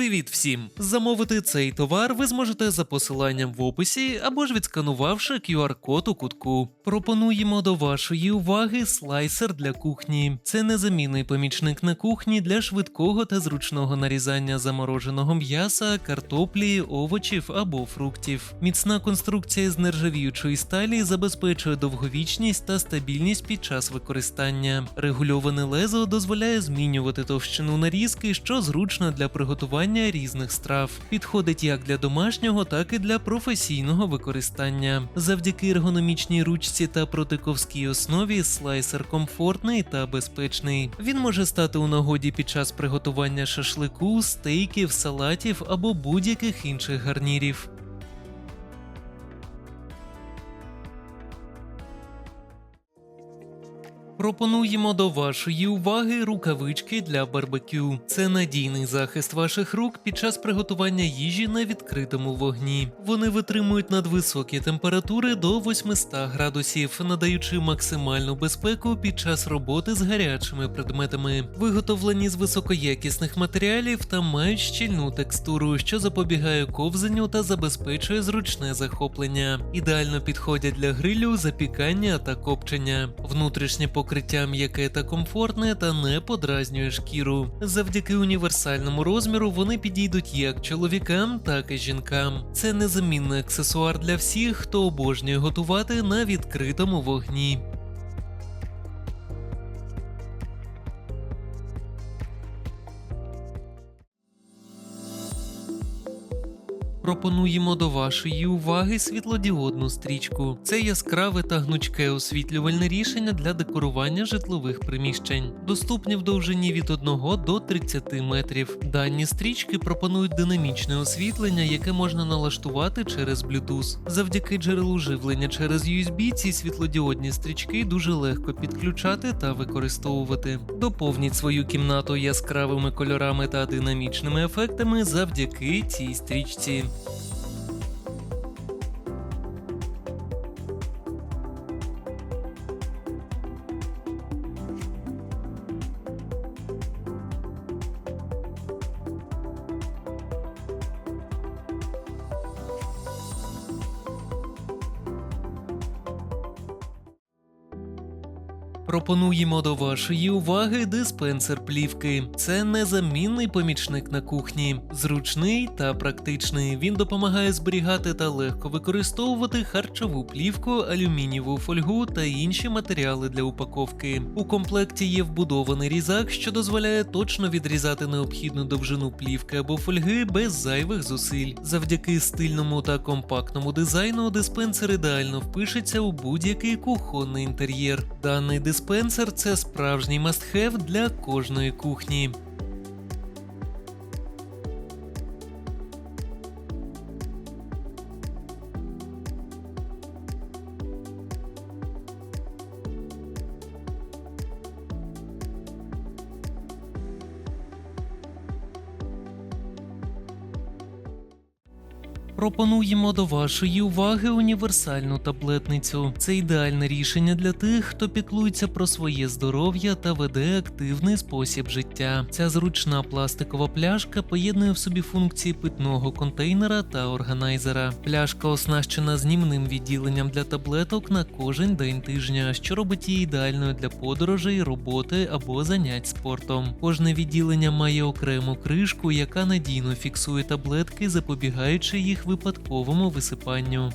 Привіт всім! Замовити цей товар ви зможете за посиланням в описі або ж відсканувавши QR-код у кутку. Пропонуємо до вашої уваги слайсер для кухні. Це незамінний помічник на кухні для швидкого та зручного нарізання замороженого м'яса, картоплі, овочів або фруктів. Міцна конструкція з нержавіючої сталі забезпечує довговічність та стабільність під час використання. Регульоване лезо дозволяє змінювати товщину нарізки, що зручно для приготування різних страв. Підходить як для домашнього, так і для професійного використання. Завдяки ергономічній ручці та протиковській основі слайсер комфортний та безпечний. Він може стати у нагоді під час приготування шашлику, стейків, салатів або будь-яких інших гарнірів. Пропонуємо до вашої уваги рукавички для барбекю. Це надійний захист ваших рук під час приготування їжі на відкритому вогні. Вони витримують надвисокі температури до 800 градусів, надаючи максимальну безпеку під час роботи з гарячими предметами. Виготовлені з високоякісних матеріалів та мають щільну текстуру, що запобігає ковзанню та забезпечує зручне захоплення. Ідеально підходять для грилю, запікання та копчення. Внутрішнє покриття м'яке та комфортне та не подразнює шкіру. Завдяки універсальному розміру вони підійдуть як чоловікам, так і жінкам. Це незамінний аксесуар для всіх, хто обожнює готувати на відкритому вогні. Пропонуємо до вашої уваги світлодіодну стрічку. Це яскраве та гнучке освітлювальне рішення для декорування житлових приміщень, доступні в довжині від 1 до 30 метрів. Дані стрічки пропонують динамічне освітлення, яке можна налаштувати через Bluetooth. Завдяки джерелу живлення через USB ці світлодіодні стрічки дуже легко підключати та використовувати. Доповніть свою кімнату яскравими кольорами та динамічними ефектами завдяки цій стрічці. Пропонуємо до вашої уваги диспенсер плівки. Це незамінний помічник на кухні, зручний та практичний. Він допомагає зберігати та легко використовувати харчову плівку, алюмінієву фольгу та інші матеріали для упаковки. У комплекті є вбудований різак, що дозволяє точно відрізати необхідну довжину плівки або фольги без зайвих зусиль. Завдяки стильному та компактному дизайну диспенсер ідеально впишеться у будь-який кухонний інтер'єр. Даний диспенсер це справжній мастхев для кожної кухні. Пропонуємо до вашої уваги універсальну таблетницю. Це ідеальне рішення для тих, хто піклується про своє здоров'я та веде активний спосіб життя. Ця зручна пластикова пляшка поєднує в собі функції питного контейнера та органайзера. Пляшка оснащена знімним відділенням для таблеток на кожен день тижня, що робить її ідеальною для подорожей, роботи або занять спортом. Кожне відділення має окрему кришку, яка надійно фіксує таблетки, запобігаючи їх випадковому висипанню.